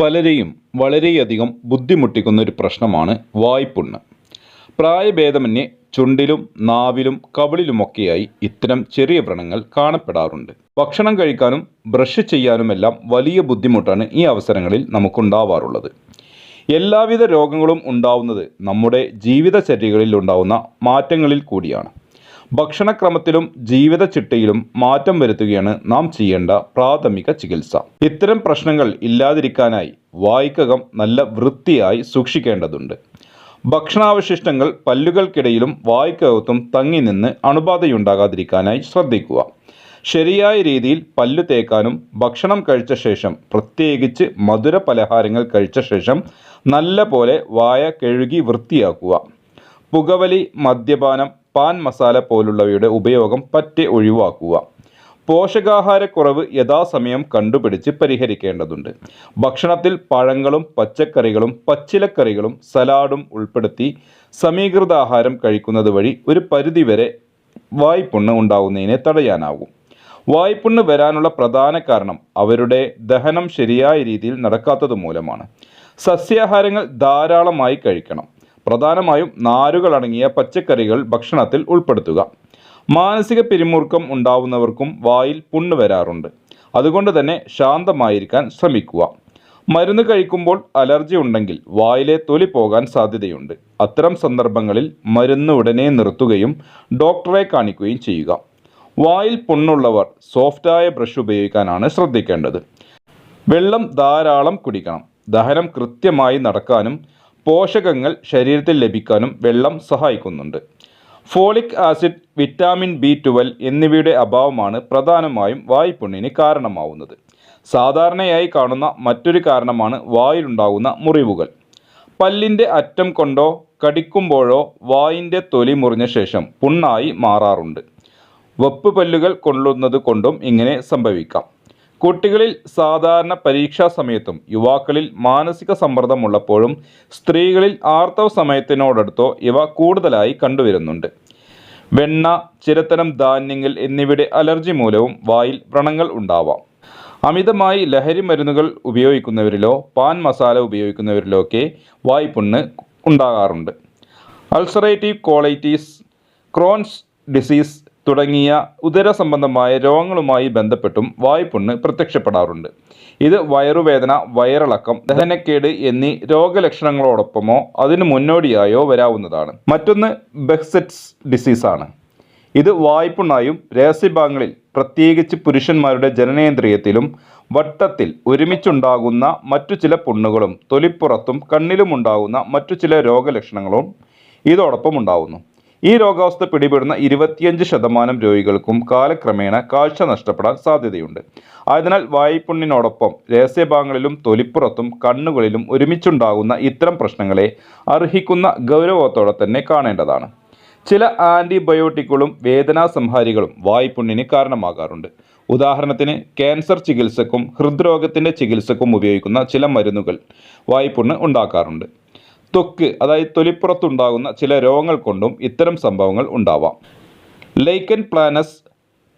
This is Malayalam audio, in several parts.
പലരെയും വളരെയധികം ബുദ്ധിമുട്ടിക്കുന്ന ഒരു പ്രശ്നമാണ് വായ്പുണ്ണ്. പ്രായഭേദമന്യേ ചുണ്ടിലും നാവിലും കവിളിലുമൊക്കെയായി ഇത്തരം ചെറിയ വ്രണങ്ങൾ കാണപ്പെടാറുണ്ട്. ഭക്ഷണം കഴിക്കാനും ബ്രഷ് ചെയ്യാനുമെല്ലാം വലിയ ബുദ്ധിമുട്ടാണ് ഈ അവസരങ്ങളിൽ നമുക്കുണ്ടാവാറുള്ളത്. എല്ലാവിധ രോഗങ്ങളും ഉണ്ടാവുന്നത് നമ്മുടെ ജീവിതചര്യകളിൽ ഉണ്ടാവുന്ന മാറ്റങ്ങളിൽ കൂടിയാണ്. ഭക്ഷണക്രമത്തിലും ജീവിത ചിട്ടയിലും മാറ്റം വരുത്തുകയാണ് നാം ചെയ്യേണ്ട പ്രാഥമിക ചികിത്സ. ഇത്തരം പ്രശ്നങ്ങൾ ഇല്ലാതിരിക്കാനായി വായ്ക്കകം നല്ല വൃത്തിയായി സൂക്ഷിക്കേണ്ടതുണ്ട്. ഭക്ഷണാവശിഷ്ടങ്ങൾ പല്ലുകൾക്കിടയിലും വായ്ക്കകത്തും തങ്ങി നിന്ന് അണുബാധയുണ്ടാകാതിരിക്കാനായി ശ്രദ്ധിക്കുക. ശരിയായ രീതിയിൽ പല്ലു തേക്കാനും ഭക്ഷണം കഴിച്ച ശേഷം പ്രത്യേകിച്ച് മധുര പലഹാരങ്ങൾ കഴിച്ച ശേഷം നല്ല പോലെ വായ കഴുകി വൃത്തിയാക്കുക. പുകവലി മദ്യപാനം പാൻ മസാല പോലുള്ളവയുടെ ഉപയോഗം പറ്റെ ഒഴിവാക്കുക. പോഷകാഹാരക്കുറവ് യഥാസമയം കണ്ടുപിടിച്ച് പരിഹരിക്കേണ്ടതുണ്ട്. ഭക്ഷണത്തിൽ പഴങ്ങളും പച്ചക്കറികളും പച്ചിലക്കറികളും സലാഡും ഉൾപ്പെടുത്തി സമീകൃതാഹാരം കഴിക്കുന്നത് വഴി ഒരു പരിധിവരെ വായ്പുണ്ണ് ഉണ്ടാകുന്നതിനെ തടയാനാകും. വായ്പുണ്ണ് വരാനുള്ള പ്രധാന കാരണം അവരുടെ ദഹനം ശരിയായ രീതിയിൽ നടക്കാത്തത് മൂലമാണ് സസ്യാഹാരങ്ങൾ ധാരാളമായി കഴിക്കണം. പ്രധാനമായും നാരുകൾ അടങ്ങിയ പച്ചക്കറികൾ ഭക്ഷണത്തിൽ ഉൾപ്പെടുത്തുക. മാനസിക പിരിമുറുക്കം ഉണ്ടാവുന്നവർക്കും വായിൽ പുണ്ണ് വരാറുണ്ട്. അതുകൊണ്ട് തന്നെ ശാന്തമായിരിക്കാൻ ശ്രമിക്കുക. മരുന്ന് കഴിക്കുമ്പോൾ അലർജി ഉണ്ടെങ്കിൽ വായിലെ തൊലി പോകാൻ സാധ്യതയുണ്ട്. അത്തരം സന്ദർഭങ്ങളിൽ മരുന്ന് ഉടനെ നിർത്തുകയും ഡോക്ടറെ കാണിക്കുകയും ചെയ്യുക. വായിൽ പുണ്ണുള്ളവർ സോഫ്റ്റായ ബ്രഷ് ഉപയോഗിക്കാനാണ് ശ്രദ്ധിക്കേണ്ടത്. വെള്ളം ധാരാളം കുടിക്കണം. ദഹനം കൃത്യമായി നടക്കാനും പോഷകങ്ങൾ ശരീരത്തിൽ ലഭിക്കാനും വെള്ളം സഹായിക്കുന്നുണ്ട്. Folic acid vitamin B twelve എന്നിവയുടെ അഭാവമാണ് പ്രധാനമായും വായ്പുണ്ണിന് കാരണമാവുന്നത്. സാധാരണയായി കാണുന്ന മറ്റൊരു കാരണമാണ് വായിലുണ്ടാകുന്ന മുറിവുകൾ. പല്ലിന്റെ അറ്റം കൊണ്ടോ കടിക്കുമ്പോഴോ വായിന്റെ തൊലി മുറിഞ്ഞ ശേഷം പുണ്ണായി മാറാറുണ്ട്. വെപ്പ് പല്ലുകൾ കൊള്ളുന്നത് കൊണ്ടും ഇങ്ങനെ സംഭവിക്കാം. കുട്ടികളിൽ സാധാരണ പരീക്ഷാ സമയത്തും യുവാക്കളിൽ മാനസിക സമ്മർദ്ദമുള്ളപ്പോഴും സ്ത്രീകളിൽ ആർത്തവ സമയത്തിനോടടുത്തോ ഇവ കൂടുതലായി കണ്ടുവരുന്നുണ്ട്. വെണ്ണ ചിരത്തരം ധാന്യങ്ങൾ എന്നിവയുടെ അലർജി മൂലവും വായിൽ വ്രണങ്ങൾ ഉണ്ടാവാം. അമിതമായി ലഹരി മരുന്നുകൾ ഉപയോഗിക്കുന്നവരിലോ പാൻ മസാല ഉപയോഗിക്കുന്നവരിലോ ഒക്കെ വായ്പുണ്ണ് ഉണ്ടാകാറുണ്ട്. അൾസറേറ്റീവ് കോളൈറ്റീസ് ക്രോൺസ് ഡിസീസ് തുടങ്ങിയ ഉദര സംബന്ധമായ രോഗങ്ങളുമായി ബന്ധപ്പെട്ടും വായ്പുണ്ണ് പ്രത്യക്ഷപ്പെടാറുണ്ട്. ഇത് വയറുവേദന വയറിളക്കം ദഹനക്കേട് എന്നീ രോഗലക്ഷണങ്ങളോടൊപ്പമോ അതിനു മുന്നോടിയായോ വരാവുന്നതാണ്. മറ്റൊന്ന് ബെക്സെറ്റ്സ് ഡിസീസാണ്. ഇത് വായ്പുണ്ണായും രഹസ്യഭാഗങ്ങളിൽ പ്രത്യേകിച്ച് പുരുഷന്മാരുടെ ജനനേന്ദ്രിയത്തിലും വട്ടത്തിൽ ഒരുമിച്ചുണ്ടാകുന്ന മറ്റു ചില പുണ്ണുകളും തൊലിപ്പുറത്തും കണ്ണിലുമുണ്ടാകുന്ന മറ്റു ചില രോഗലക്ഷണങ്ങളും ഇതോടൊപ്പം ഉണ്ടാകുന്നു ഈ രോഗാവസ്ഥ പിടിപെടുന്ന ഇരുപത്തിയഞ്ച് ശതമാനം രോഗികൾക്കും കാലക്രമേണ കാഴ്ച നഷ്ടപ്പെടാൻ സാധ്യതയുണ്ട്. ആയതിനാൽ വായ്പുണ്ണിനോടൊപ്പം രഹസ്യഭാഗങ്ങളിലും തൊലിപ്പുറത്തും കണ്ണുകളിലും ഒരുമിച്ചുണ്ടാകുന്ന ഇത്തരം പ്രശ്നങ്ങളെ അർഹിക്കുന്ന ഗൗരവത്തോടെ തന്നെ കാണേണ്ടതാണ്. ചില ആന്റിബയോട്ടിക്കുകളും വേദനാ സംഹാരികളും വായ്പുണ്ണിന് കാരണമാകാറുണ്ട്. ഉദാഹരണത്തിന് ക്യാൻസർ ചികിത്സക്കും ഹൃദ്രോഗത്തിന്റെ ചികിത്സക്കും ഉപയോഗിക്കുന്ന ചില മരുന്നുകൾ വായ്പുണ്ണ് ഉണ്ടാക്കാറുണ്ട്. ത്വക്ക് അതായത് തൊലിപ്പുറത്തുണ്ടാകുന്ന ചില രോഗങ്ങൾ കൊണ്ടും ഇത്തരം സംഭവങ്ങൾ ഉണ്ടാവാം. ലൈക്കൻ പ്ലാനസ്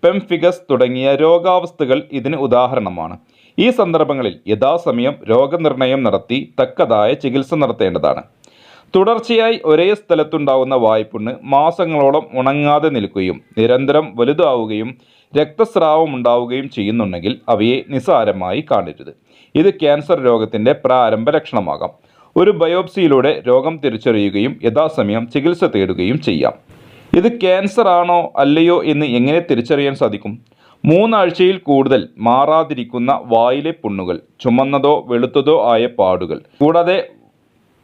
പെംഫിഗസ് തുടങ്ങിയ രോഗാവസ്ഥകൾ ഇതിന് ഉദാഹരണമാണ്. ഈ സന്ദർഭങ്ങളിൽ യഥാസമയം രോഗനിർണയം നടത്തി തക്കതായ ചികിത്സ നടത്തേണ്ടതാണ്. തുടർച്ചയായി ഒരേ സ്ഥലത്തുണ്ടാകുന്ന വായ്പുണ്ണ് മാസങ്ങളോളം ഉണങ്ങാതെ നിൽക്കുകയും നിരന്തരം വലുതാവുകയും രക്തസ്രാവം ഉണ്ടാവുകയും ചെയ്യുന്നുണ്ടെങ്കിൽ അവയെ നിസ്സാരമായി കാണരുത്. ഇത് ക്യാൻസർ രോഗത്തിന്റെ പ്രാരംഭ ലക്ഷണമാകാം. ഒരു ബയോപ്സിയിലൂടെ രോഗം തിരിച്ചറിയുകയും യഥാസമയം ചികിത്സ തേടുകയും ചെയ്യാം. ഇത് ക്യാൻസർ ആണോ അല്ലയോ എന്ന് എങ്ങനെ തിരിച്ചറിയാൻ സാധിക്കും? മൂന്നാഴ്ചയിൽ കൂടുതൽ മാറാതിരിക്കുന്ന വായിലെ പുണ്ണുകൾ ചുമന്നതോ വെളുത്തതോ ആയ പാടുകൾ കൂടാതെ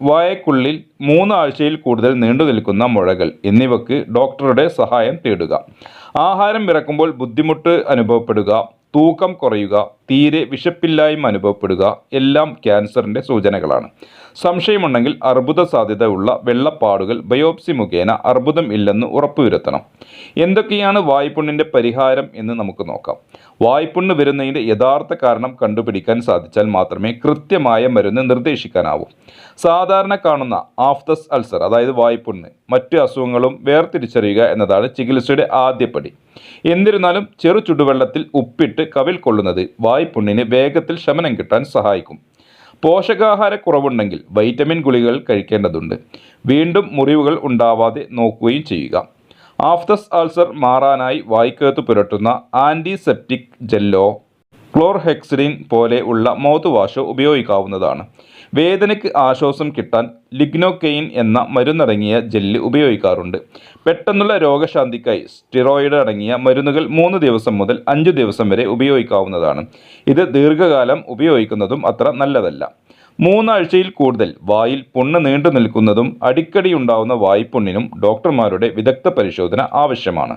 വായക്കുള്ളിൽ മൂന്നാഴ്ചയിൽ കൂടുതൽ നീണ്ടു നിൽക്കുന്ന മുഴകൾ എന്നിവയ്ക്ക് ഡോക്ടറുടെ സഹായം തേടുക. ആഹാരം ഇറക്കുമ്പോൾ ബുദ്ധിമുട്ട് അനുഭവപ്പെടുക തൂക്കം കുറയുക തീരെ വിശപ്പില്ലായ്മ അനുഭവപ്പെടുക എല്ലാം ക്യാൻസറിന്റെ സൂചനകളാണ്. സംശയമുണ്ടെങ്കിൽ അർബുദ സാധ്യത ഉള്ള വെള്ളപ്പാടുകൾ ബയോപ്സി മുഖേന അർബുദം ഇല്ലെന്ന് ഉറപ്പുവരുത്തണം. എന്തൊക്കെയാണ് വായ്പുണ്ണിന്റെ പരിഹാരം എന്ന് നമുക്ക് നോക്കാം. വായ്പുണ്ണ് വരുന്നതിന്റെ യഥാർത്ഥ കാരണം കണ്ടുപിടിക്കാൻ സാധിച്ചാൽ മാത്രമേ കൃത്യമായ മരുന്ന് നിർദ്ദേശിക്കാനാവൂ. സാധാരണ കാണുന്ന ആഫ്തസ് അൾസർ അതായത് വായ്പുണ്ണ് മറ്റു അസുഖങ്ങളും വേർതിരിച്ചറിയുക എന്നതാണ് ചികിത്സയുടെ ആദ്യപടി. എന്നിരുന്നാലും ചെറു ചുടുവെള്ളത്തിൽ ഉപ്പിട്ട് കവിൽ കൊള്ളുന്നത് വായ്പുണ്ണിന് വേഗത്തിൽ ശമനം കിട്ടാൻ സഹായിക്കും. പോഷകാഹാരക്കുറവുണ്ടെങ്കിൽ വൈറ്റമിൻ ഗുളികകൾ കഴിക്കേണ്ടതുണ്ട്. വീണ്ടും മുറിവുകൾ ഉണ്ടാവാതെ നോക്കുകയും ചെയ്യുക. ആഫ്തസ് അൾസർ മാറാനായി വായ്ക്കകത്ത് പുരട്ടുന്ന ആന്റിസെപ്റ്റിക് ജെല്ലോ ക്ലോർഹെക്സിഡിൻ പോലെ ഉള്ള മൗത്ത് വാഷ് ഉപയോഗിക്കാവുന്നതാണ്. വേദനയ്ക്ക് ആശ്വാസം കിട്ടാൻ ലിഗ്നോക്കെയിൻ എന്ന മരുന്നടങ്ങിയ ജെല്ല് ഉപയോഗിക്കാറുണ്ട്. പെട്ടെന്നുള്ള രോഗശാന്തിക്കായി സ്റ്റിറോയിഡ് അടങ്ങിയ മരുന്നുകൾ മൂന്ന് ദിവസം മുതൽ അഞ്ച് ദിവസം വരെ ഉപയോഗിക്കാവുന്നതാണ്. ഇത് ദീർഘകാലം ഉപയോഗിക്കുന്നതും അത്ര നല്ലതല്ല. മൂന്നാഴ്ചയിൽ കൂടുതൽ വായിൽ പുണ്ണ് നീണ്ടു നിൽക്കുന്നതും അടിക്കടി ഉണ്ടാവുന്ന വായ്പുണ്ണിനും ഡോക്ടർമാരുടെ വിദഗ്ധ പരിശോധന ആവശ്യമാണ്.